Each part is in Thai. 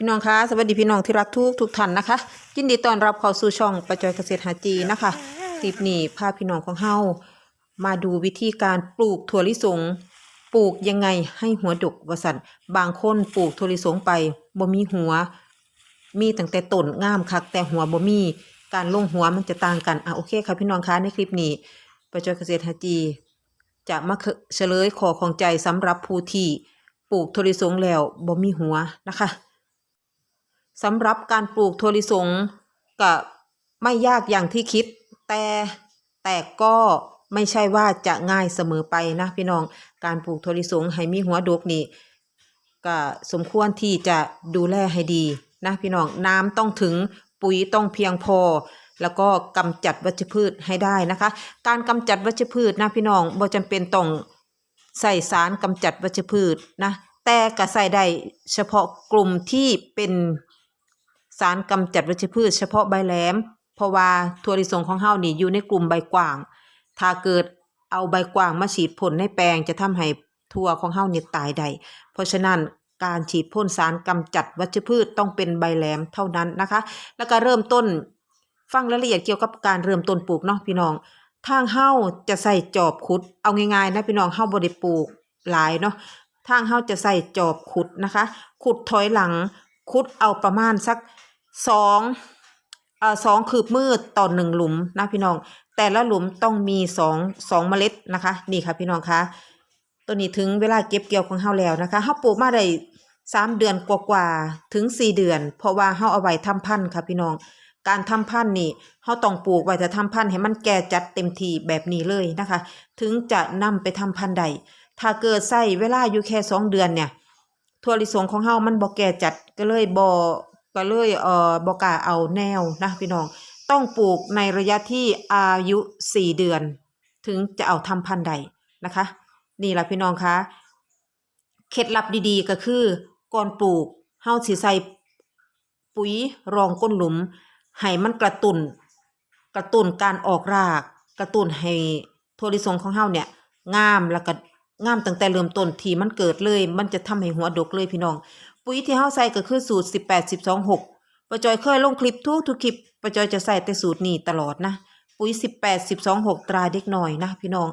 พี่น้องคะสวัสดีพี่น้องที่รักทุกทุกท่านนะคะ ยินดีต้อนรับเข้าสู่ช่องประจอยเกษตรหาจีนะคะคลิปนี้พาพี่น้องของเฮามาดูวิธีการปลูกถั่วลิสงปลูกยังไงให้หัวดกวสันบางคนปลูกถั่วลิสงไปบ่มีหัว มีตั้งแต่ต้นงามคัก แต่หัวบ่มีการลงหัวมันจะต่างกันอะโอเคค่ะพี่น้องคะในคลิปนี้ประจอยเกษตรหาจีจะมาเฉลยขอของใจสำหรับผู้ที่ปลูกถั่วลิสงแล้วบ่มีหัวนะคะ สำหรับการปลูกถั่วลิสงก็ไม่ยากอย่างที่คิด แต่แต่ก็ไม่ใช่ว่าจะง่ายเสมอไปนะพี่น้องการปลูกถั่วลิสงให้มีหัวดกนี่ก็สมควรที่จะดูแลให้ดีนะพี่น้องน้ำต้องถึงปุ๋ยต้องเพียงพอ แล้วก็กำจัดวัชพืชให้ได้นะคะ การกำจัดวัชพืชนะพี่น้องบ่จำเป็นต้องใส่สารกำจัดวัชพืชนะแต่ก็ใส่ได้เฉพาะกลุ่มที่เป็น สารกำจัดวัชพืชเฉพาะใบแหลม เพราะว่าถั่วลิสงของเฮานี่อยู่ในกลุ่มใบกว้าง ถ้าเกิดเอาใบกว้างมาฉีดพ่นในแปลงจะทำให้ถั่วของเฮานี่ตายได้เพราะฉะนั้นการฉีดพ่นสารกำจัดวัชพืชต้องเป็นใบแหลมเท่านั้นนะคะ แล้วก็เริ่มต้นฟังรายละเอียดเกี่ยวกับการเริ่มต้นปลูกเนาะพี่น้อง ทางเฮาจะใส่จอบขุด เอาง่ายๆนะพี่น้องเฮาบ่ได้ปลูกหลายเนาะ ทางเฮาจะใส่จอบขุดนะคะ ขุดถอยหลัง ขุดเอาประมาณสัก สองเอ่อสองคืบมืดต่อหนึ่งหลุมนะพี่น้อง แต่ละหลุมต้องมีสองสองเมล็ดนะคะ นี่ค่ะพี่น้องคะตัวนี้ถึงเวลาเก็บเกี่ยวของเฮาแล้วนะคะเฮาปลูกมาได้สามเดือนกว่าๆถึงสี่เดือน เพราะว่าเฮาเอาไว้ทำพันธุ์ค่ะพี่น้อง การทำพันธุ์นี่เฮาต้องปลูกไว้แต่ทำพันธุ์ให้มันแก่จัดเต็มทีแบบนี้เลยนะคะ ถึงจะนำไปทำพันธุ์ใดถ้าเกิดใส่เวลาอยู่แค่สองเดือนเนี่ยถั่วลิสงของเฮามันบ่แก่จัดก็เลยบ่ ก็เลยเอ่อบ่กล้าเอาแนวนะพี่น้องต้องปลูกในระยะที่อายุสี่เดือน ถึงจะเอาทำพันธุ์ใดนะคะ นี่แหละพี่น้องคะเคล็ดลับดีๆก็คือก่อนปลูกเฮาสิใส่ปุ๋ยรองก้นหลุมให้มันกระตุนกระตุนการออกราก กระตุนให้ถั่วลิสงของเฮาเนี่ยงามแล้วก็งามตั้งแต่เริ่มต้นที่มันเกิดเลย มันจะทำให้หัวดกเลยพี่น้อง ปุ๋ยที่เฮาใส่ก็คือสูตร 18 12 6ประจอยเคยลงคลิปทุกทุกคลิปประจอยจะใส่แต่สูตรนี้ตลอดนะ ปุ๋ย 18 12 6 ตราเด็กหน่อยนะพี่น้อง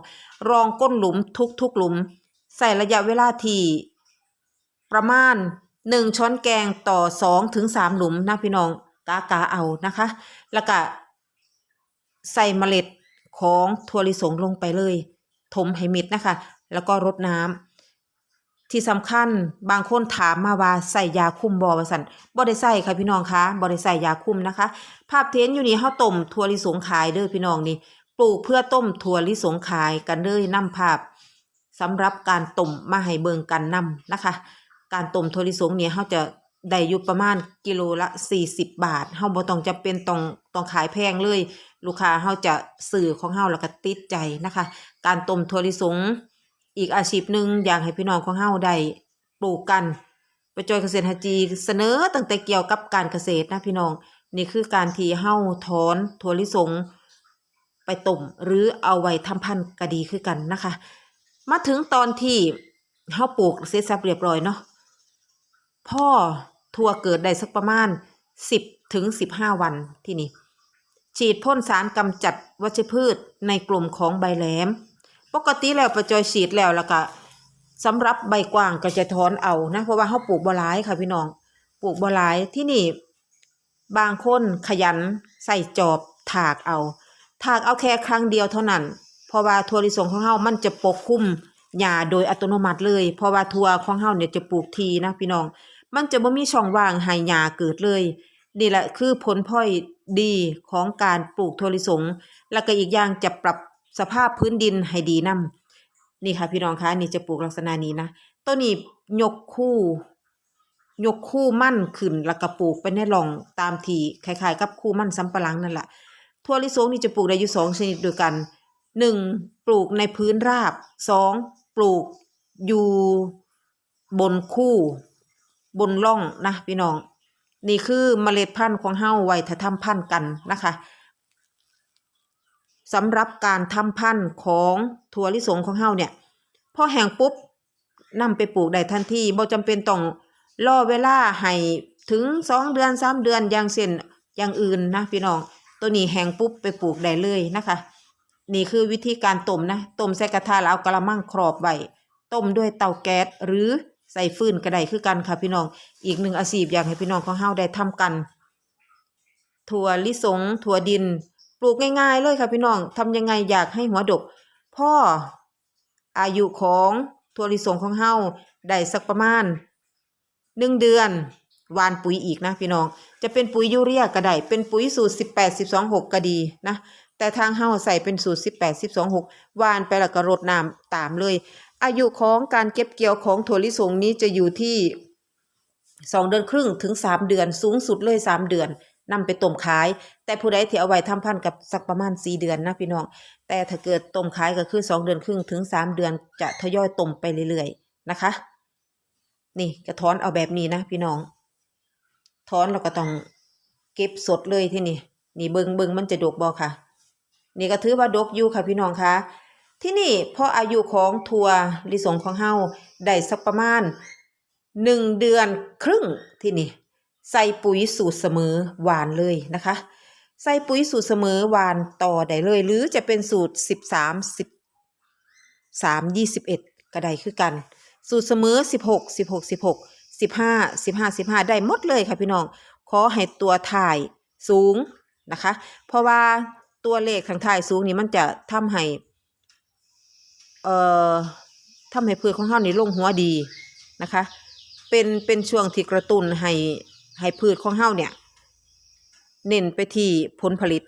รองก้นหลุมทุกทุกหลุม ใส่ระยะเวลาที่ประมาณ 1 ช้อนแกงต่อ2ถึง3หลุมนะพี่น้องกากาเอานะคะ แล้วก็ใส่เมล็ดของถั่วลิสงลงไปเลย ถมให้มิดนะคะ แล้วก็รดน้ำ ที่สำคัญบางคนถามมาว่าใส่ยาคุมบอว่าสันบ่ได้ใส่ค่ะพี่น้องคะบ่ได้ใส่ยาคุมนะคะ ภาพเทนอยู่นี่เฮาต้มถั่วลิสงขายเด้อพี่น้องนี่ปลูกเพื่อต้มถั่วลิสงขายกันเลยนำภาพสำหรับการต้มมาให้เบิ่งกันนำนะคะ การต้มถั่วลิสงเนี่ยเฮาจะได้อยู่ประมาณกิโลละ 40 บาท เฮาบ่ต้องจำเป็นต้องต้องขายแพงเลย ลูกค้าเฮาจะสื่อของเฮาแล้วก็ติดใจนะคะ การต้มถั่วลิสง อีกอาชีพหนึ่งอยากให้พี่น้องของเฮาได้ปลูกกันประจอยเกษตรฮจีเสนอตั้งแต่เกี่ยวกับการเกษตรนะพี่น้อง นี่คือการที่เฮาถอนถั่วลิสงไปต้มหรือเอาไว้ทำพันธุ์ก็ดีคือกันนะคะ มาถึงตอนที่เฮาปลูกเสร็จสับเรียบร้อยเนาะพ่อถั่วเกิดได้สักประมาณสิบถึงสิบห้าวันที่นี่ฉีดพ่นสารกำจัดวัชพืชในกลุ่มของใบแหลม ปกติแล้วประจอยฉีดแล้วแล้วก็สำหรับใบกว้างก็จะถอนเอานะ เพราะว่าเขาปลูกบัวลายค่ะพี่น้องปลูกบัวลายที่นี่ บางคนขยันใส่จอบถากเอา ถากเอาแค่ครั้งเดียวเท่านั้น เพราะว่าถั่วลิสงของเฮามันจะปกคลุมหญ้าโดยอัตโนมัติเลย เพราะว่าถั่วของเฮาเนี่ยจะปลูกทีนะพี่น้อง มันจะบ่มีช่องว่างให้หญ้าเกิดเลยนี่แหละคือผลพลอยดีของการปลูกถั่วลิสง แล้วก็อีกอย่างจะปรับ สภาพพื้นดินให้ดีนํนี่ค่ะพี่น้องคะนี่จะปลูกลักษณะนี้นะต้นนี้ยกคู่ ยกคู่มั่นขึ้นแล้วก็ปลูกไปในร่องตามที่คล้ายๆ กับคู่มั่นสำปะหลังนั่นแหละถั่วลิสงนี่จะปลูกได้อยู่สองชนิดด้วยกันหนึ่งปลูกในพื้นราบสองปลูกอยู่บนคู่ บนร่องนะพี่น้อง นี่คือเมล็ดพันธุ์ของเฮาไว้ถ้าทำพันธุ์กันนะคะ สำหรับการทำพันธุ์ของถั่วลิสงของเฮาเนี่ยพอแห้งปุ๊บนำไปปลูกได้ทันทีบ่จำเป็นต้องรอเวลาให้ถึงสองเดือนสามเดือนอย่างเช่นอย่างอื่นนะพี่น้อง ตัวนี้แห้งปุ๊บไปปลูกได้เลยนะคะ นี่คือวิธีการต้มนะต้มใส่กระทะแล้วเอากระมังครอบไว้ต้มด้วยเตาแก๊สหรือใส่ฟืนก็ได้คือกันค่ะพี่น้อง อีกหนึ่งอาชีพอยากให้พี่น้องของเฮาได้ทำกัน ถั่วลิสงถั่วดิน ลูกง่ายๆเลยค่ะพี่น้องทำยังไงอยากให้หัวดก พ่ออายุของถั่วลิสงของเฮาได้สักประมาณหนึ่งเดือนวานปุ๋ยอีกนะพี่น้อง จะเป็นปุ๋ยยูเรียก็ได้เป็นปุ๋ยสูตรสิบแปดสิบสองหกก็ดีนะแต่ทางเฮาใส่เป็นสูตรสิบแปดสิบสองหกวานไปแล้วก็รดน้ำตามเลย อายุของการเก็บเกี่ยวของถั่วลิสงนี้จะอยู่ที่สองเดือนครึ่งถึงสามเดือนสูงสุดเลยสามเดือน นำไปต้มขาย แต่ผู้ใดที่เอาไว้ทำพันกับสักประมาณสี่เดือนนะพี่น้อง แต่ถ้าเกิดต้มขายก็คือสองเดือนครึ่งถึงสามเดือนจะทยอยต้มไปเรื่อยๆนะคะ นี่กระท้อนเอาแบบนี้นะพี่น้องท้อนเราก็ต้องเก็บสดเลยที่นี่ นี่เบิงเบิงมันจะดกบ่ค่ะ นี่ก็ถือว่าดกอยู่ค่ะพี่น้องคะที่นี่พออายุของทัวลิสงของเฮาได้สักประมาณหนึ่งเดือนครึ่งที่นี่ ใส่ปุ๋ยสูตรเสมอหวานเลยนะคะ ใส่ปุ๋ยสูตรเสมอหวานต่อได้เลย หรือจะเป็นสูตรสิบสามสิบสามยี่สิบเอ็ดก็ได้คือกัน สูตรเสมอสิบหกสิบหกสิบหกสิบห้าสิบห้าสิบห้าได้หมดเลยค่ะพี่น้อง ขอให้ตัวถ่ายสูงนะคะ เพราะว่าตัวเลขทางถ่ายสูงนี่มันจะทำให้เอ่อทำให้พืชของเฮานี่ลงหัวดีนะคะ เป็นเป็นช่วงที่กระตุ้นให้ ให้พืชของเฮาเนี่ย เน้นไปที่ผลผลิต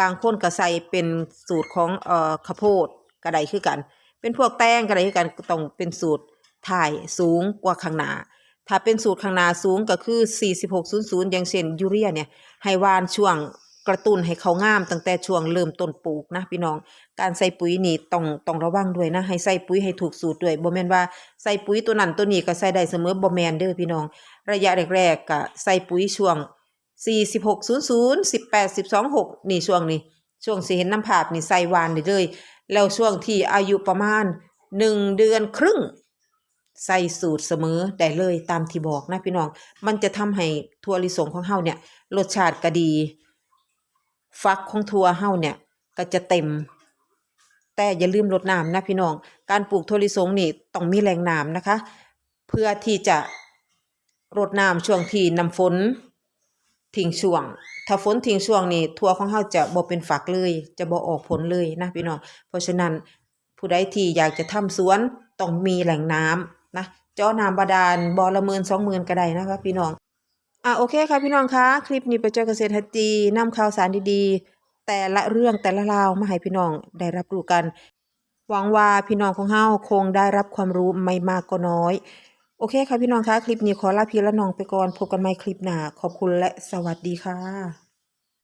บางคนก็ใส่เป็นสูตรของเอ่อข้าวโพดก็ไดคือกัน เป็นพวกแป้งก็ไดคือกันต้องเป็นสูตรถ่ายสูงกว่าข้างหน้าถ้าเป็นสูตรข้างหน้าสูงก็คือ 4600 อย่างเช่นยูเรียเนี่ยให้วานช่วงกระตุ้นให้เขางามตั้งแต่ช่วงเริ่มต้นปลูกนะพี่น้อง การใส่ปุ๋ยนี่ต้องต้องระวังด้วยนะ ให้ใส่ปุ๋ยให้ถูกสูตรด้วยบ่แมนว่าใส่ปุ๋ยตัวนั้นตัวนี้ก็ใส่ได้เสมอบ่แมนเด้อพี่น้อง ระยะแรกๆก็ใส่ปุ๋ยช่วง 4600 18 126 นี่ช่วงนี้ช่วงสิเห็นน้ำภาพนี่ใส่วานได้เลย แล้วช่วงที่อายุประมาณ1เดือนครึ่ง ใส่สูตรเสมอได้เลยตามที่บอกนะพี่น้อง มันจะทำให้ถั่วลิสงของเฮาเนี่ยรสชาติก็ดี ฟักของถั่วเฮาเนี่ยก็จะเต็ม แต่อย่าลืมรดน้ำนะพี่น้อง การปลูกถั่วลิสงนี่ต้องมีแหล่งน้ำนะคะ เพื่อที่จะ รดน้ำช่วงที่น้ำฝนทิ้งช่วง ถ้าฝนทิ้งช่วงนี่ถั่วของเฮาจะบ่เป็นฝักเลย จะบ่ออกผลเลยนะพี่น้องเพราะฉะนั้นผู้ใดที่อยากจะทำสวนต้องมีแหล่งน้ำนะเจาน้ำบาดาลบ่อละหมื่นสองหมื่นก็ได้นะคะพี่น้องอะโอเคค่ะพี่น้องคะคลิปนี้ไปเจอเกษตรฮัจจีนำข่าวสารดีๆ แต่ละเรื่องแต่ละราวมาให้พี่น้องได้รับรู้กันหวังว่าพี่น้องของเฮาคงได้รับความรู้ไม่มากก็น้อย โอเคค่ะพี่น้องคะคลิปนี้ขอลาพี่และน้องไปก่อน พบกันใหม่คลิปหน้า ขอบคุณและสวัสดีค่ะ